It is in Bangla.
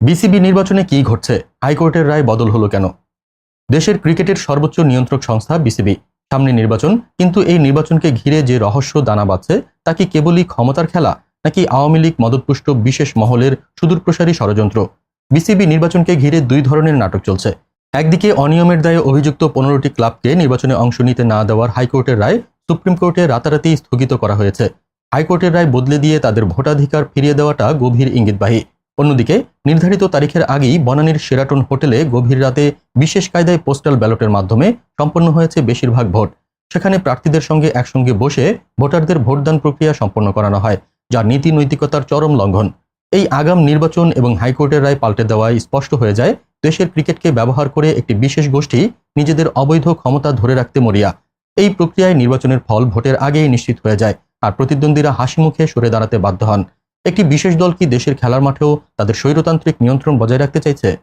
বিসিবি নির্বাচনে কি ঘটছে? হাইকোর্টের রায় বদল হলো কেন? দেশের ক্রিকেটের সর্বোচ্চ নিয়ন্ত্রক সংস্থা বিসিবি। সামনে নির্বাচন, কিন্তু এই নির্বাচনকে ঘিরে যে রহস্য দানা বাঁধছে, তা কি কেবলই ক্ষমতার খেলা, নাকি আওয়ামী লীগ মদতপুষ্ট বিশেষ মহলের সুদূরপ্রসারী ষড়যন্ত্র? বিসিবি নির্বাচনকে ঘিরে দুই ধরনের নাটক চলছে। একদিকে অনিয়মের দায়ে অভিযুক্ত পনেরোটি ক্লাবকে নির্বাচনে অংশ নিতে না দেওয়ার হাইকোর্টের রায় সুপ্রিম কোর্টে রাতারাতি স্থগিত করা হয়েছে। হাইকোর্টের রায় বদলে দিয়ে তাদের ভোটাধিকার ফিরিয়ে দেওয়াটা গভীর ইঙ্গিতবাহী। অন্যদিকে, নির্ধারিত তারিখের আগেই বনানীর সেরাটন হোটেলে গভীর রাতে বিশেষ কায়দায় পোস্টাল ব্যালটের মাধ্যমে সম্পন্ন হয়েছে বেশিরভাগ ভোট। সেখানে প্রার্থীদের সঙ্গে একসঙ্গে বসে ভোটারদের ভোটদান প্রক্রিয়া সম্পন্ন করানো হয়, যা নীতি নৈতিকতার চরম লঙ্ঘন। এই আগাম নির্বাচন এবং হাইকোর্টের রায় পাল্টে দেওয়ায় স্পষ্ট হয়ে যায়, দেশের ক্রিকেটকে ব্যবহার করে একটি বিশেষ গোষ্ঠী নিজেদের অবৈধ ক্ষমতা ধরে রাখতে মরিয়া। এই প্রক্রিয়ায় নির্বাচনের ফল ভোটের আগেই নিশ্চিত হয়ে যায়, আর প্রতিদ্বন্দ্বীরা হাসি মুখে সরে দাঁড়াতে বাধ্য হন। একটি বিশেষ দল কি দেশের খেলার মাঠেও তাদের স্বৈরতান্ত্রিক নিয়ন্ত্রণ বজায় রাখতে চাইছে?